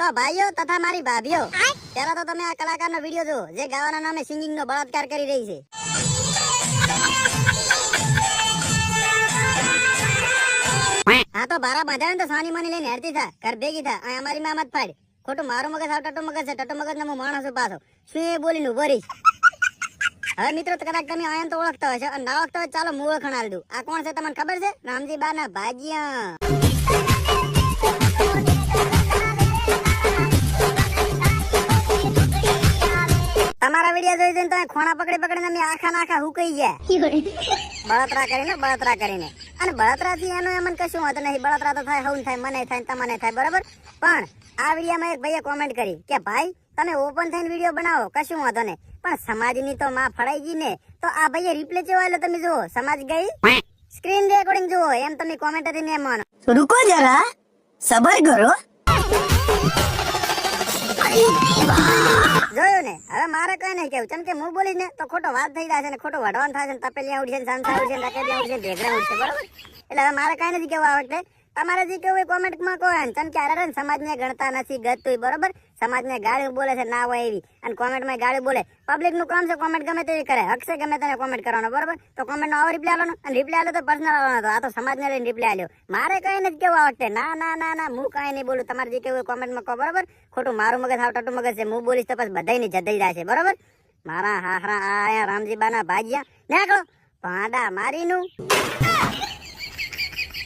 તો ભાઈઓ તથા મારી ભાભીઓ પહેલા તો તમે આ કલાકારનો વીડિયો જુઓ જે ગાવાના નામે સિંગિંગ નો બળાત્કાર કરી રહી છે. હા તો બારા બાંધ્યા તો સાની માની લઈને હેરતી થા ઘર ભેગી થા અહીં અમારી માં મત ફાડ. ખોટું મારું મગજ આવ ટટો મગજ છે ટટો મગજ ને હું માણસ છું પાછો. શું એ બોલીને ઊભો રહીશ? હવે મિત્રો કદાચ તમે આયન તો ઓળખતા હશો અને ના ઓળખતા હોય ચાલો હું ઓળખાણ આલી દઉં. આ કોણ છે તમને ખબર છે? રામજી બા ના ભાજિયા. અમારા વિડિયો જોઈ જોઈને તમે ખોણા પકડી પકડીને મેં આખા નાખા હુકાઈ ગયા. બળતરા કરીને બળતરા કરીને. અને બળતરાથી એનું એમ કશું હોતું નહીં. બળતરા તો થાય હું થાય મને થાય તમને થાય બરાબર? પણ આ વિડીયોમાં એક ભાઈએ કોમેન્ટ કરી કે ભાઈ તમે ઓપન થઈને વીડિયો બનાવો કશું વાંધો નહીં. પણ સમાજની તો માં ફળાઈ ગઈ ને તો આ ભાઈએ રિપ્લે એટલે તમે જુઓ. સમાજ ગઈ? સ્ક્રીન રેકોર્ડિંગ જુઓ એમ તમે કોમેન્ટ હતી ને માનો. રૂકો જરા. સબર કરો. ને? હવે મારે કઈ નહીં કેવું કેમ કે હું બોલીશ ને તો ખોટો વાત થઈ છે ને ખોટો વઢવાન થાય છે તપેલિયા ઉડશે ને સંસાર ઉડશે ને રકેડિયા ઉડશે ને ઉડશે, બરોબર? એટલે હવે મારે કઈ નથી કેવું આ વખતે. તમારે જે કેવું કોમેન્ટમાં કહો એમ તમે ક્યારે સમાજને ગણતા નથી ગતું બરોબર? સમાજને ગાળી બોલે છે, ના હોય એવી. અને કોમેન્ટમાં ગાળી બોલે. પબ્લિકનું કામ છે, કોમેન્ટ ગમે તેવી કરે. હકશે ગમે તને કોમેન્ટ કરવાનો, બરોબર? તો કોમેન્ટ નો આવો રિપ્લાય આલો અને રિપ્લાય આલો તો પર્સનલ આવવાનો આ તો સમાજને લઈને રિપ્લાય આલ્યો. મારે કઈ નથી કેવું આ ના ના ના ના, હું કઈ નહીં બોલું. તમારે જે કેવું કોમેન્ટમાં કહો, બરોબર? ખોટું મારું મગજ, હાવ ટટુ મગજ છે. હું બોલીશ તો પછી બધાયની જાય છે, બરોબર? મારા હાહરા આયા રામજી બાના ભાજ્યા નીકળો ભાડા મારીનું.